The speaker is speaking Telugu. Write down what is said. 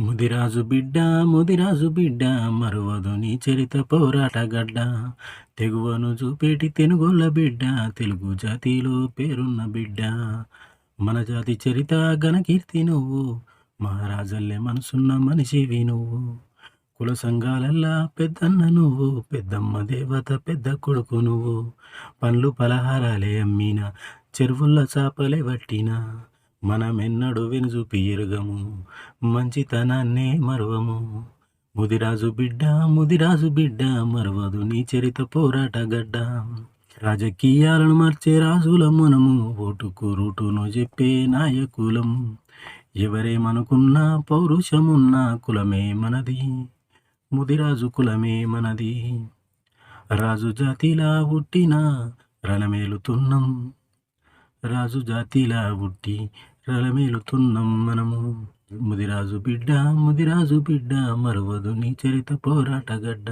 ముదిరాజు బిడ్డ ముదిరాజు బిడ్డ మరువదు నీ చరిత పోరాట గడ్డ. తెగువను చూపేటి తెనుగోళ్ళ బిడ్డ తెలుగు జాతిలో పేరున్న బిడ్డ. మన జాతి చరిత ఘనకీర్తి నువ్వు మహారాజల్లే మనసున్న మనిషివి నువ్వు. కుల సంఘాలల్లా పెద్దన్న నువ్వు పెద్దమ్మ దేవత పెద్ద కొడుకు నువ్వు. పండ్లు పలహారాలే అమ్మిన చెరువుల్లో చాపలే పట్టిన. మనమెన్నడు వెనుజూపి ఎరుగము మంచితనాన్నే మరువము. ముదిరాజు బిడ్డ ముదిరాజు బిడ్డ మరవదు నీ చరిత పోరాట గడ్డ. రాజకీయాలను మార్చే రాజుల మనము ఓటుకు రూటును చెప్పే నాయకులం. ఎవరేమనుకున్నా పౌరుషమున్న కులమే మనది. ముదిరాజు కులమే మనది. రాజు జాతిలా పుట్టిన రణమేలుతున్నాం. రాజు జాతిలా పుట్టి రణమేలుతున్నాం మనము ముదిరాజు బిడ్డ ముదిరాజు బిడ్డ మరవదు నీ చరిత పోరాట గడ్డ